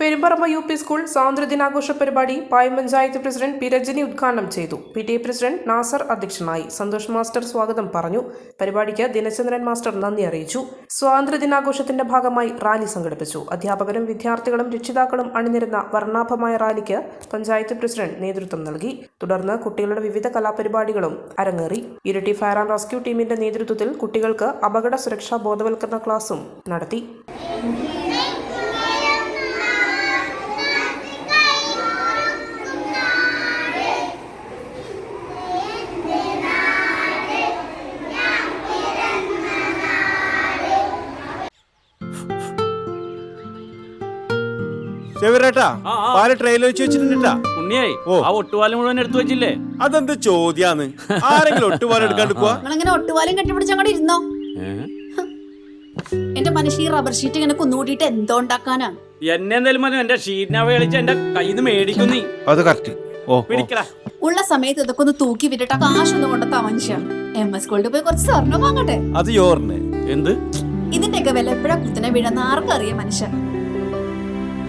പെരുമ്പറമ്പ U P school സ്വാതന്ത്ര്യദിനാഘോഷ പരിപാടി Payam panchayat president P Rajani ഉദ്ഘാടനം ചെയ്തു. P T A president Nasar അധ്യക്ഷനായി. സന്തോഷ് മാസ്റ്റർ സ്വാഗതം പറഞ്ഞു. പരിപാടിക്ക് ദിനചന്ദ്രൻ മാസ്റ്റർ നന്ദി അറിയിച്ചു. സ്വാതന്ത്ര്യദിനാഘോഷത്തിന്റെ ഭാഗമായി റാലി സംഘടിപ്പിച്ചു. അധ്യാപകരും വിദ്യാർത്ഥികളും രക്ഷിതാക്കളും അണിനിരുന്ന വർണാഭമായ റാലിക്ക് പഞ്ചായത്ത് പ്രസിഡന്റ് നേതൃത്വം നൽകി. തുടർന്ന് കുട്ടികളുടെ വിവിധ കലാപരിപാടികളും അരങ്ങേറി. ഇരട്ടി ഫയർ ആൻഡ് റെസ്ക്യൂ ടീമിന്റെ നേതൃത്വത്തിൽ കുട്ടികൾക്ക് അപകട സുരക്ഷാ ബോധവൽക്കരണ ക്ലാസും നടത്തി. ചെവിരേട്ടാ? ആ, ആ. പാൽ ട്രെയിലർ വെച്ച് വെച്ചിട്ടുണ്ടാ ഉണ്ണിയായി ഓ. ആ ഒട്ടുപാലം മുഴുവൻ എടുത്തു വെച്ചില്ലേ? അതെന്ത് ചോദ്യാന്ന്? ആരെങ്കിലും ഒട്ടുപാലം എടുക്കാണ്ടിക്കുക നിങ്ങളിങ്ങനെ ഒട്ടുപാലും കെട്ടിപ്പിടിച്ച് അങ്ങോട്ട് ഇരുന്നോ? എന്റെ മനുഷ്യ ഈ റബ്ബർ ഷീറ്റ് ഇങ്ങനെ കുന്നുകൂട്ടിയിട്ട് എന്തോ ഉണ്ടാക്കാനാ? എന്നെ എന്തായാലും മതി എന്റെ ഷീറ്റിനാവ കളിച്ച് എന്റെ കയ്യിൽ നിന്ന് മേടിക്കും നീ. അത് കറക്റ്റ് ഓ പിടിക്കടാ. ഉള്ള സമയത്ത് ഇതൊക്കെ ഒന്ന് തൂക്കി വിട്ടിട്ട് കാശൊന്നും കൊണ്ടെത്താ മനുഷ്യ എം എസ് ഗോൾഡ് പോയി കുറച്ച് സ്വർണം വാങ്ങട്ടെ? അത് എന്ത്? ഇതിന്റെയൊക്കെ വില എപ്പോഴാ കുത്തിനെ വീഴുന്ന ആർക്കറിയാം മനുഷ്യൻ